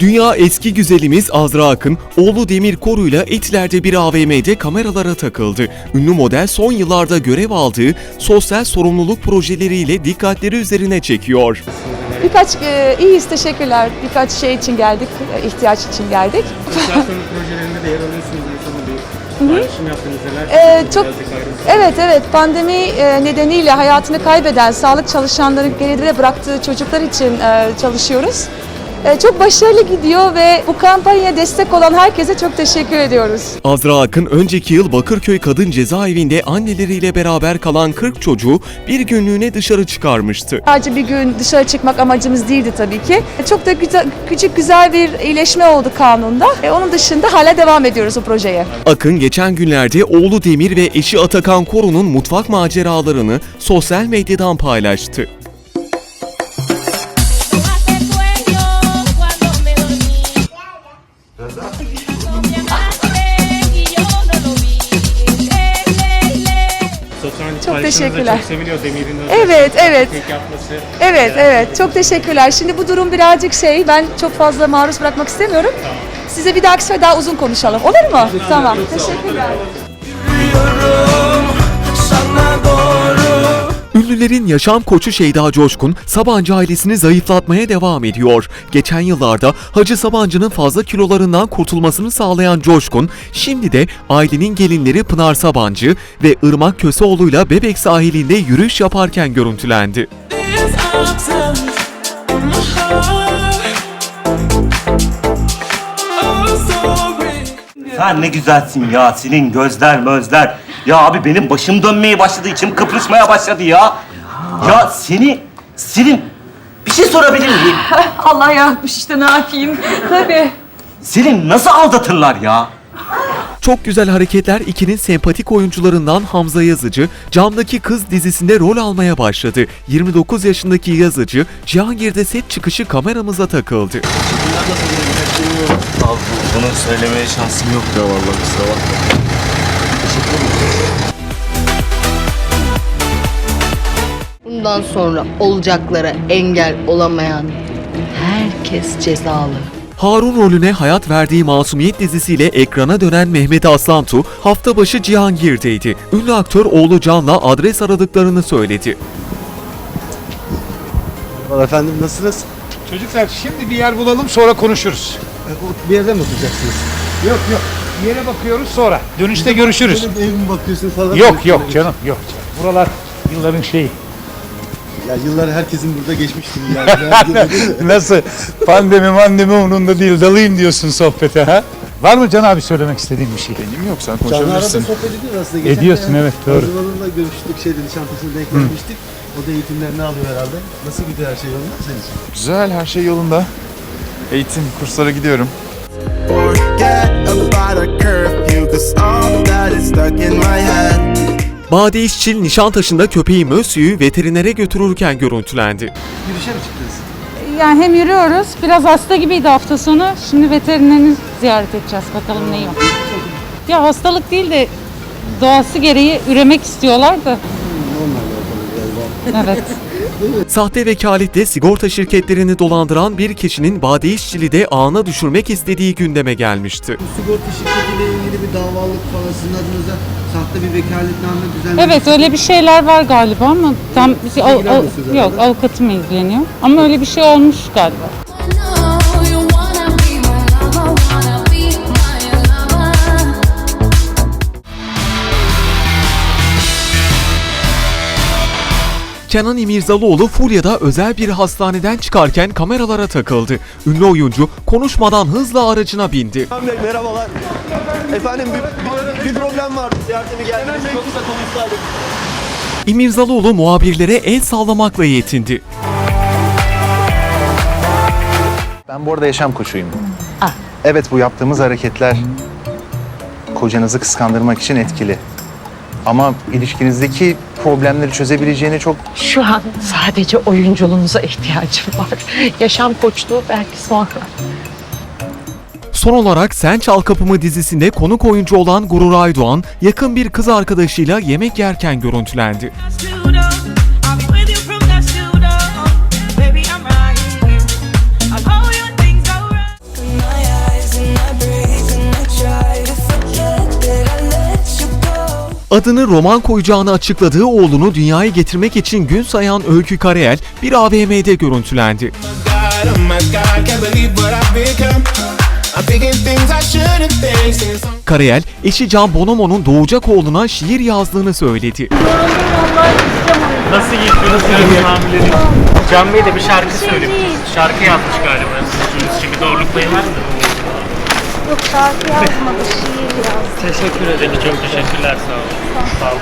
Dünya eski güzelimiz Azra Akın, oğlu Demir Koru'yla Etiler'de bir AVM'de kameralara takıldı. Ünlü model son yıllarda görev aldığı sosyal sorumluluk projeleriyle dikkatleri üzerine çekiyor. Birkaç e, iyiyiz teşekkürler. Birkaç şey için geldik, e, ihtiyaç için geldik. Sosyal sorumluluk projelerinde de yer alıyorsunuz. Sonunda bir paylaşım yaptınız. Neler Ee, çok Birazcık ayrıntı. evet evet pandemi e, nedeniyle hayatını kaybeden sağlık çalışanların geride bıraktığı çocuklar için e, çalışıyoruz. E, Çok başarılı gidiyor ve bu kampanyaya destek olan herkese çok teşekkür ediyoruz. Azra Akın önceki yıl Bakırköy Kadın Cezaevinde anneleriyle beraber kalan 40 çocuğu bir günlüğüne dışarı çıkarmıştı. Sadece bir gün dışarı çıkmak amacımız değildi tabii ki. Çok da güzel, küçük güzel bir iyileşme oldu kanunda. E, Onun dışında hala devam ediyoruz o projeye. Akın geçen günlerde oğlu Demir ve eşi Atakan Koru'nun mutfak maceralarını sosyal medyadan paylaştı. Çok teşekkürler. Çok seviliyor Demir'in Evet, evet. Yapması. Evet, evet. Çok teşekkürler. Şimdi bu durum birazcık şey, ben çok fazla maruz bırakmak istemiyorum. Size bir dahaki sefer daha uzun konuşalım. Olur mu? Tamam. Teşekkürler. Ünlülerin yaşam koçu Şeyda Coşkun, Sabancı ailesini zayıflatmaya devam ediyor. Geçen yıllarda Hacı Sabancı'nın fazla kilolarından kurtulmasını sağlayan Coşkun, şimdi de ailenin gelinleri Pınar Sabancı ve Irmak Köseoğlu'yla Bebek sahilinde yürüyüş yaparken görüntülendi. Sen ne güzelsin ya senin gözler mözler. Ya abi benim başım dönmeye başladı, içim kıpırışmaya başladı ya. Ya seni, senin bir şey sorabilir miyim? Allah yaratmış işte ne yapayım. Tabii. Seni nasıl aldatırlar ya? Çok Güzel Hareketler 2'nin sempatik oyuncularından Hamza Yazıcı, Camdaki Kız dizisinde rol almaya başladı. 29 yaşındaki Yazıcı, Cihangir'de set çıkışı kameramıza takıldı. Abi bunu söylemeye şansım yok ya vallahi kusura bakma. Bundan sonra olacaklara engel olamayan herkes cezalı. Harun rolüne hayat verdiği Masumiyet dizisiyle ekrana dönen Mehmet Aslantu hafta başı Cihangir'deydi. Ünlü aktör oğlu Can'la adres aradıklarını söyledi. Merhaba efendim nasılsınız? Çocuklar şimdi bir yer bulalım sonra konuşuruz. E, Bir yerde mi oturacaksınız? Yok yok. Yere bakıyoruz sonra. Dönüşte görüşürüz. Böyle bir ev mi bakıyorsun falan? Yok yok canım yok canım. Buralar yılların şeyi. Ya yıllar herkesin burada geçmiştir yani. Nasıl? Pandemi mandemi umurunda değil. Dalayım diyorsun sohbete ha? Var mı Can abi söylemek istediğin bir şey? Benim yok sen Canlı arada sohbet ediyoruz aslında. Geçen Ediyorsun, de evet, doğru. Hanım'la görüştük şeyde Nişantaşı'nda denk gelmiştik. O da eğitimlerini alıyor herhalde. Nasıl gidiyor her şey yolunda senin için? Güzel, her şey yolunda. Eğitim kurslara gidiyorum. Forget about a curfew, cause all that is stuck in my head. Bade İşçil Nişantaşı'nda köpeği Mösyü'yü veterinere götürürken görüntülendi. Yürüyüşe mi çıktınız? Yani hem yürüyoruz, biraz hasta gibiydi hafta sonu. Şimdi veterinerini ziyaret edeceğiz, bakalım neyi var. Ya hastalık değil de doğası gereği üremek istiyorlar da. Evet. Sahte vekaletle sigorta şirketlerini dolandıran bir kişinin Bade İşçili'de ağına düşürmek istediği gündeme gelmişti. Bu sigorta şirketiyle ilgili bir davalık falan sizin adınıza sahte bir vekaletname düzenlemiş. Evet öyle bir şeyler var galiba ama tam av- ilgilenmiyorsunuz av- yok avukatım ilgileniyor. Ama öyle bir şey olmuş galiba. Kenan İmirzalıoğlu Fulya'da özel bir hastaneden çıkarken kameralara takıldı. Ünlü oyuncu konuşmadan hızla aracına bindi. Bey merhabalar. Efendim bir, bir, bir problem var. Yardıma geldiniz. Yoksa konuşsaydık. İmirzalıoğlu muhabirlere el sallamakla yetindi. Ben bu arada yaşam koçuyum. Evet bu yaptığımız hareketler kocanızı kıskandırmak için etkili. Ama ilişkinizdeki problemleri çözebileceğine çok Şu an sadece oyunculuğunuza ihtiyacım var. Yaşam koçluğu belki sonra. Son olarak Sen Çal Kapımı dizisinde konuk oyuncu olan Gurur Aydoğan yakın bir kız arkadaşıyla yemek yerken görüntülendi. Adını roman koyacağını açıkladığı oğlunu dünyaya getirmek için gün sayan Öykü Karayel bir AVM'de görüntülendi. Karayel, eşi Can Bonomo'nun doğacak oğluna şiir yazdığını söyledi. Nasıl geçiyorsunuz hamilelik? Can Bey de bir şarkı söylemiş. Şarkı yapmış galiba. Sizin için bir doğruluk payı var mı? Yok şarkı yazmadı, şiir yazdı. Teşekkür ederim. Çok teşekkürler. Sağ olun. Sağ olun.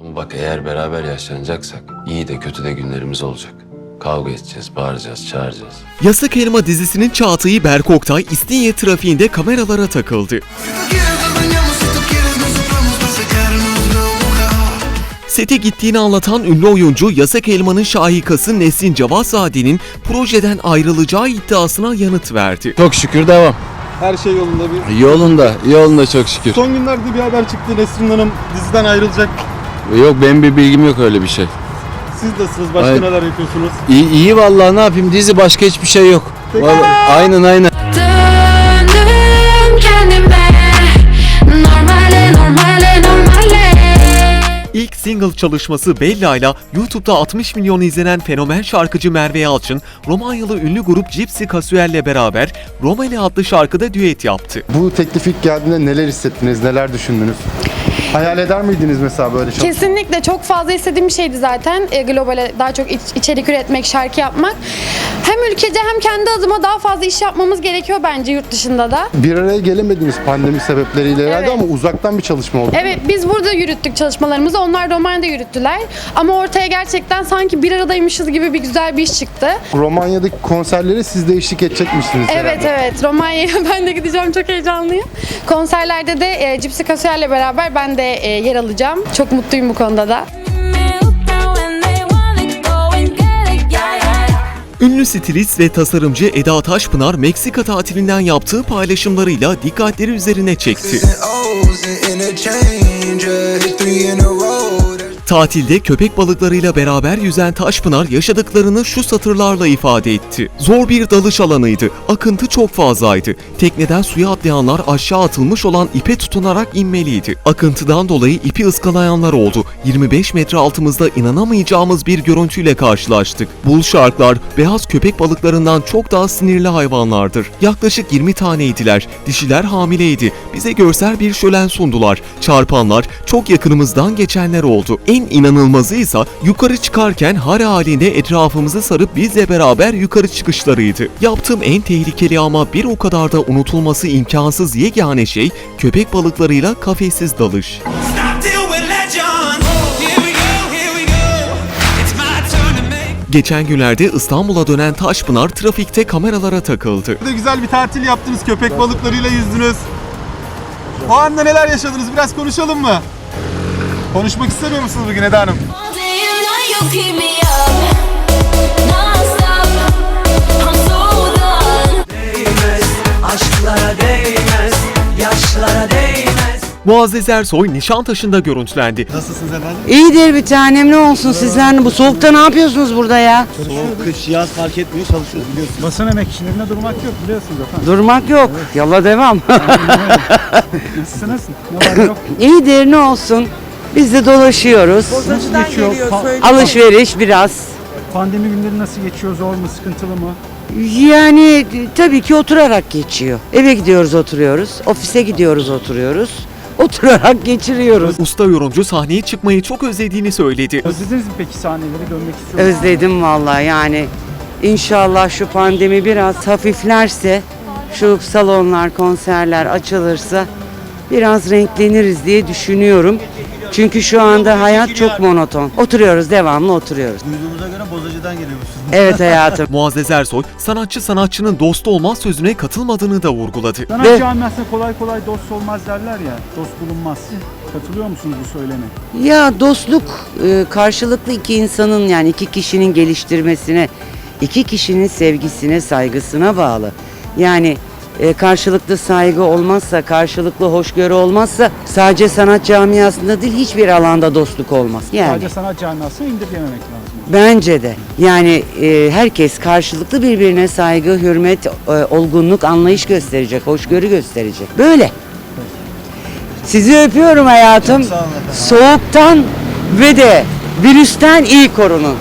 Ama bak eğer beraber yaşlanacaksak iyi de kötü de günlerimiz olacak. Kavga edeceğiz, bağıracağız, çağıracağız. Yasak Elma dizisinin Çağatay'ı Berk Oktay İstinye trafiğinde kameralara takıldı. Sete gittiğini anlatan ünlü oyuncu Yasak Elma'nın şahikası Nesin Cavazzade'nin projeden ayrılacağı iddiasına yanıt verdi. Çok şükür devam. Her şey yolunda bir. Yolunda, yolunda çok şükür. Son günlerde bir haber çıktı. Nesrin Hanım diziden ayrılacak. Yok benim bir bilgim yok öyle bir şey. Siz nasılsınız? Başka Ay- neler yapıyorsunuz? İyi, iyi vallahi ne yapayım dizi başka hiçbir şey yok. Vallahi, aynen aynen. Single çalışması Bella ile YouTube'da 60 milyon izlenen fenomen şarkıcı Merve Yalçın, Romanyalı ünlü grup Gypsy Casuel'le beraber Romani adlı şarkıda düet yaptı. Bu teklif ilk geldiğinde neler hissettiniz? Neler düşündünüz? Hayal eder miydiniz mesela böyle şey? Kesinlikle çok fazla istediğim bir şeydi zaten. E, globale daha çok iç- içerik üretmek, şarkı yapmak. Hem ülkece hem kendi adıma daha fazla iş yapmamız gerekiyor bence yurt dışında da. Bir araya gelemediniz pandemi sebepleriyle herhalde Evet. ama uzaktan bir çalışma oldu. Evet biz burada yürüttük çalışmalarımızı. Onlar Romanya'da yürüttüler. Ama ortaya gerçekten sanki bir aradaymışız gibi bir güzel bir iş çıktı. Romanya'daki konserlere siz de eşlik edecekmişsiniz Evet herhalde. evet Romanya'ya ben de gideceğim çok heyecanlıyım. Konserlerde de e, Gypsy Casual'le beraber ben de e, yer alacağım. Çok mutluyum bu konuda da. Ünlü stilist ve tasarımcı Eda Taşpınar Meksika tatilinden yaptığı paylaşımlarıyla dikkatleri üzerine çekti. Tatilde köpek balıklarıyla beraber yüzen Taşpınar yaşadıklarını şu satırlarla ifade etti. Zor bir dalış alanıydı. Akıntı çok fazlaydı. Tekneden suya atlayanlar aşağı atılmış olan ipe tutunarak inmeliydi. Akıntıdan dolayı ipi ıskalayanlar oldu. 25 metre altımızda inanamayacağımız bir görüntüyle karşılaştık. Bull sharklar beyaz köpek balıklarından çok daha sinirli hayvanlardır. Yaklaşık 20 taneydiler. Dişiler hamileydi. Bize görsel bir şölen sundular. Çarpanlar çok yakınımızdan geçenler oldu. En inanılmazı ise yukarı çıkarken har halinde etrafımızı sarıp bizle beraber yukarı çıkışlarıydı. Yaptığım en tehlikeli ama bir o kadar da unutulması imkansız yegane şey köpek balıklarıyla kafessiz dalış. Make. Geçen günlerde İstanbul'a dönen Taşpınar trafikte kameralara takıldı. Burada güzel bir tatil yaptınız. Köpek balıklarıyla yüzdünüz. O anda neler yaşadınız? Biraz konuşalım mı? Konuşmak istemiyor musunuz bugün Eda Hanım? Muazzez Ersoy Nişantaşı'nda görüntülendi. Nasılsınız efendim? İyidir bir tanem ne olsun sizler bu soğukta ne yapıyorsunuz burada ya? Soğuk, kış, yaz fark etmiyor çalışıyoruz biliyorsunuz. Basın emekçilerine durmak yok biliyorsunuz efendim. Durmak yok. Yola devam. Nasılsınız? Ne var yok? İyidir ne olsun. Biz de dolaşıyoruz. Nasıl geçiyor? Pa- Alışveriş biraz. pandemi günleri nasıl geçiyor? Zor mu, sıkıntılı mı? Yani tabii ki oturarak geçiyor. Eve gidiyoruz oturuyoruz. Ofise gidiyoruz oturuyoruz. Oturarak geçiriyoruz. Usta yorumcu sahneye çıkmayı çok özlediğini söyledi. Özlediniz mi peki sahneleri dönmek istiyor musunuz? Özledim vallahi yani. İnşallah şu pandemi biraz hafiflerse, şu salonlar, konserler açılırsa biraz renkleniriz diye düşünüyorum. Çünkü şu anda hayat çok monoton. Oturuyoruz, devamlı oturuyoruz. Duyduğumuza göre bozacıdan geliyormuşsunuz. Evet hayatım. Muazzez Ersoy, sanatçı sanatçının dostu olmaz sözüne katılmadığını da vurguladı. Sanat Ve- camiasında kolay kolay dost olmaz derler ya, dost bulunmaz. Katılıyor musunuz bu söyleme? Ya dostluk e, karşılıklı iki insanın yani iki kişinin geliştirmesine, iki kişinin sevgisine, saygısına bağlı. Yani e, karşılıklı saygı olmazsa, karşılıklı hoşgörü olmazsa sadece sanat camiasında değil hiçbir alanda dostluk olmaz. Yani Sadece sanat camiasına indirgememek lazım. bence de yani e, herkes karşılıklı birbirine saygı, hürmet, e, olgunluk, anlayış gösterecek, hoşgörü gösterecek. Böyle. Sizi öpüyorum hayatım. Soğuktan ve de virüsten iyi korunun.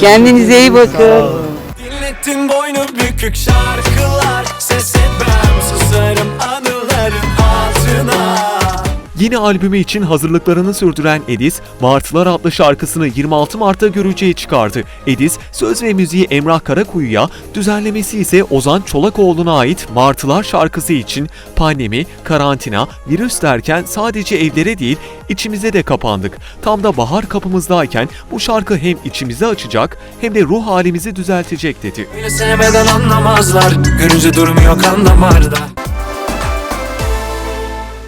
Kendinize iyi bakın. Dinlettin boynu bükük şarkılar Ses etmem susarım altına Yeni albümü için hazırlıklarını sürdüren Edis, Martılar adlı şarkısını 26 Mart'ta göreceği çıkardı. Edis, söz ve müziği Emrah Karakuyu'ya, düzenlemesi ise Ozan Çolakoğlu'na ait Martılar şarkısı için pandemi, karantina, virüs derken sadece evlere değil, içimize de kapandık. Tam da bahar kapımızdayken bu şarkı hem içimizi açacak hem de ruh halimizi düzeltecek dedi. Beni sevmeden anlamazlar Görünce durmuyor kan damarda